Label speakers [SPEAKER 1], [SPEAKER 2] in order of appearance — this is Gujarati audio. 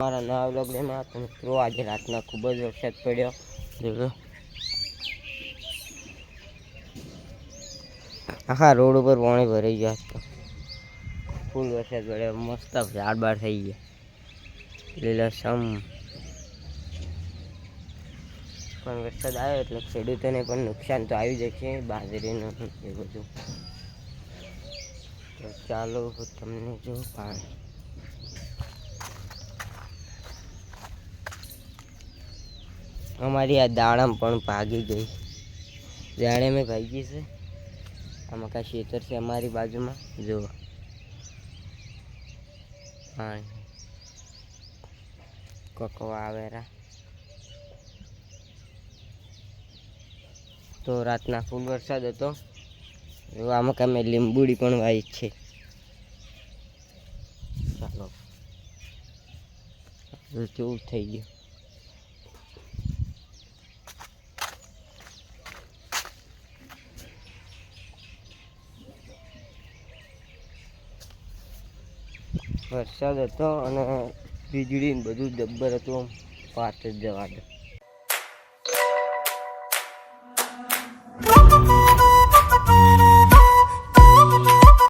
[SPEAKER 1] મારા નવા બ્લોગમાં મિત્રો આજે રાતના ખૂબ જ વરસાદ પડ્યો. આખા રોડ ઉપર પાણી ભરાઈ ગયા હતા ફૂલ વરસાદ પડ્યો. મસ્ત ઝાડ બાર થઈ ગયા. લીલા સમ. પણ વરસાદ આવ્યો એટલે ખેડૂતોને પણ નુકસાન તો આવી જશે. બાજરીનું એ બધું. ચાલો તમને જો પાણી અમારી આ દાડમ પણ ભાગી ગઈ. જાણે મેં ભાગી છે. આમાં કાંઈ ખેતર છે અમારી બાજુમાં? જુઓ. હા. કકવા આવેરા તો રાતના ફૂલ વરસાદ હતો. આમાં કામે લીંબુડી પણ વાવી છે. ચાલો. જેવું થઈ ગયું. વરસાદ હતો અને વીજળી બધું જબ્બર હતું જ જવા દે.